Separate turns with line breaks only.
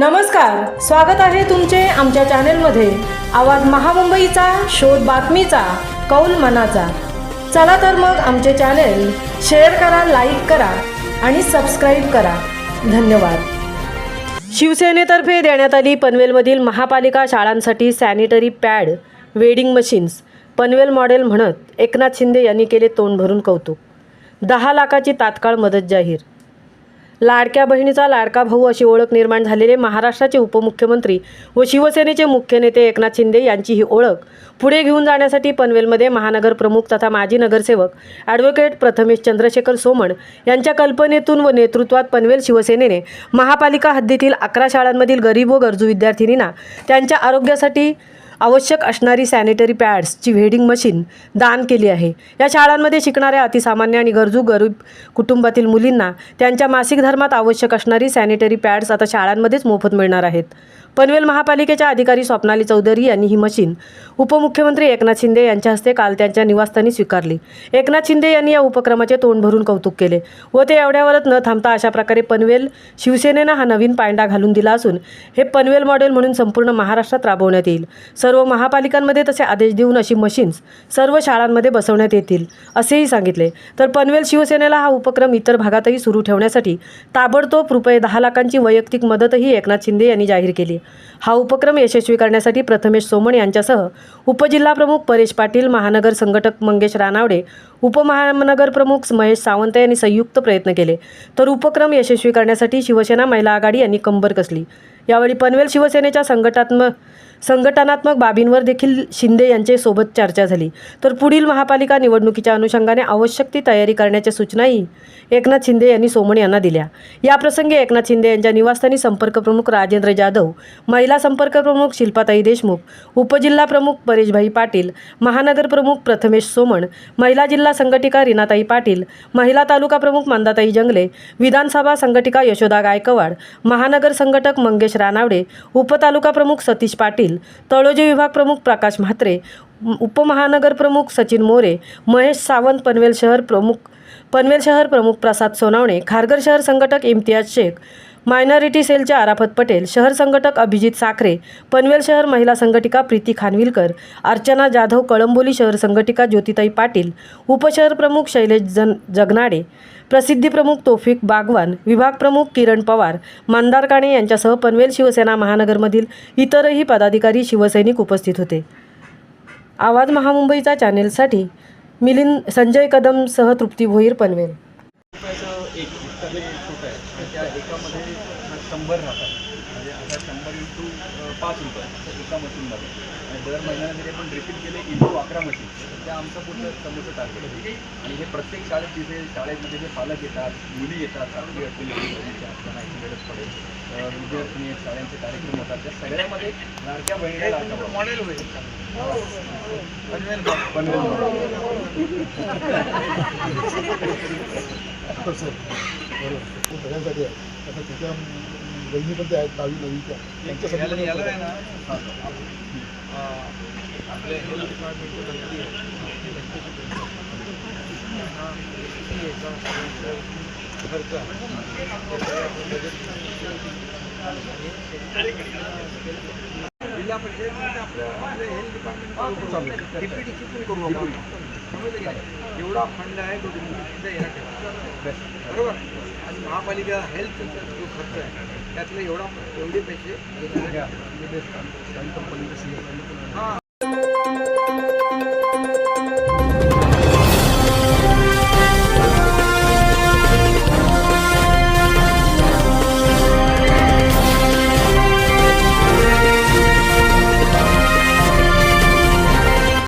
नमस्कार स्वागत आहे तुमचे आमच्या चॅनेलमध्ये. आवाज महामुंबईचा शोध बातमीचा कौल मनाचा. चला तर मग आमचे चॅनेल शेअर करा लाईक करा आणि सबस्क्राईब करा. धन्यवाद. शिवसेनेतर्फे देण्यात आली पनवेलमधील महापालिका शाळांसाठी sanitary pad vending machines Panvel model म्हणत एकनाथ शिंदे यांनी केले तोंड भरून कौतुक. दहा लाखाची तात्काळ मदत जाहीर. लाडक्या बहिणीचा लाडका भाऊ अशी ओळख निर्माण झालेले महाराष्ट्राचे उपमुख्यमंत्री व शिवसेनेचे मुख्य नेते एकनाथ शिंदे यांची ही ओळख. पुढे घेऊन जाण्यासाठी पनवेलमध्ये महानगर प्रमुख तथा माजी नगरसेवक ॲडव्होकेट प्रथमेश चंद्रशेखर सोमण यांच्या कल्पनेतून व नेतृत्वात पनवेल शिवसेनेने महापालिका हद्दीतील अकरा शाळांमधील गरीब व गरजू विद्यार्थिनींना त्यांच्या आरोग्यासाठी आवश्यक असणारी सॅनिटरी पॅड्सची व्हेडिंग मशीन दान केली आहे. या शाळांमध्ये शिकणाऱ्या अतिसामान्य आणि गरजू गरीब कुटुंबातील मुलींना त्यांच्या मासिक धर्मात आवश्यक असणारी सॅनिटरी पॅड्स आता शाळांमध्येच मोफत मिळणार आहेत. पनवेल महापालिकेच्या अधिकारी स्वप्नाली चौधरी यांनी ही मशीन उपमुख्यमंत्री एकनाथ शिंदे यांच्या हस्ते काल त्यांच्या निवासस्थानी स्वीकारली. एकनाथ शिंदे यांनी या उपक्रमाचे तोंड भरून कौतुक केले व ते एवढ्यावरच न थांबता अशा प्रकारे पनवेल शिवसेनेनं हा नवीन पायंडा घालून दिला असून हे पनवेल मॉडेल म्हणून संपूर्ण महाराष्ट्रात राबवण्यात येईल. सर्व महापालिकांमध्ये तसे आदेश देऊन अशी मशीन्स सर्व शाळांमध्ये बसवण्यात येतील असेही सांगितले. तर पनवेल शिवसेनेला हा उपक्रम इतर भागातही सुरू ठेवण्यासाठी ताबडतोब रुपये दहा लाखांची वैयक्तिक मदतही एकनाथ शिंदे यांनी जाहीर केली. हा उपक्रम यशस्वी करण्यासाठी प्रथमेश सोमण यांच्यासह उपजिल्हाप्रमुख परेश पाटील महानगर संघटक मंगेश रानावडे उपमहानगर प्रमुख महेश सावंत यांनी संयुक्त प्रयत्न केले. तर उपक्रम यशस्वी करण्यासाठी शिवसेना महिला आघाडी यांनी कंबर कसली? यावेळी पनवेल शिवसेनेच्या संघटात्मक संघटनात्मक बाबींवर देखील शिंदे यांचे सोबत चर्चा झाली. तर पुढील महापालिका निवडणुकीच्या अनुषंगाने आवश्यक ती तयारी करण्याच्या सूचनाही एकनाथ शिंदे यांनी सोमणी यांना दिल्या. याप्रसंगी एकनाथ शिंदे यांच्या निवासस्थानी संपर्क प्रमुख राजेंद्र जाधव महिला संपर्क प्रमुख शिल्पाताई देशमुख उपजिल्हा प्रमुख परेशभाई पाटील महानगर प्रमुख प्रथमेश सोमण महिला जिल्हा संघटिका रिनाताई पाटील महिला तालुका प्रमुख मंदाताई जंगले विधानसभा संघटिका यशोदा गायकवाड महानगर संघटक मंगेश रानावडे उपतालुका प्रमुख सतीश पाटील तळोजी विभाग प्रमुख प्रकाश म्हात्रे उपमहानगर प्रमुख सचिन मोरे महेश सावंत पनवेल शहर प्रमुख पनवेल शहर प्रमुख प्रसाद सोनावणे खारघर शहर संघटक इम्तियाज शेख मायनॉरिटी सेलचे आराफत पटेल शहर संघटक अभिजित साखरे पनवेल शहर महिला संघटिका प्रीती खानविलकर अर्चना जाधव कळंबोली शहर संघटिका ज्योतिताई पाटील उपशहर प्रमुख शैलेश जन जगनाडे प्रसिद्धी प्रमुख तोफिक बागवान विभाग प्रमुख किरण पवार मंदार काणे यांच्यासह पनवेल शिवसेना महानगरमधील इतरही पदाधिकारी शिवसैनिक उपस्थित होते. आवाज महामुंबईचा चॅनेलसाठी मिलिंद संजय कदमसह तृप्ती भोईर पनवेल
रुपयाचं एक इतकं छोटं आहे तर त्या एकामध्ये शंभर राहतात. म्हणजे आता शंभर इंटू पाच रुपये एका मशीनमध्ये. आणि दर महिन्याला जरी आपण रिपीट केले इंटू अकरा मशीन तर त्या आमचं पूर्ण समोरचं टार्गेट आहे. आणि हे प्रत्येक शाळेत तिथे शाळेमध्ये जे पालक येतात मुली येतात आरोग्य आठवी नववी असताना गरज पडेल. विद्यार्थी शाळांचे कार्यक्रम होतात. त्या सगळ्यामध्ये लाडक्या बहिणीला मॉडेल होईल पनवेल
सगळ्यांसाठी आहे. आता तिच्या त्या आहेत दहावी नववीच्या त्यांच्यासाठी पण
हेल्थ डिपार्टमेंटची जिल्हा परिषद आपलं आपलं हेल्थ डिपार्टमेंट डीपीटीची पण करू आपण समजलं? एवढा फंड आहे तो याला ठेवा. बरोबर? आणि महापालिका हेल्थचा जो खर्च आहे त्यातलं एवढा एवढे पैसे
कंपनीचे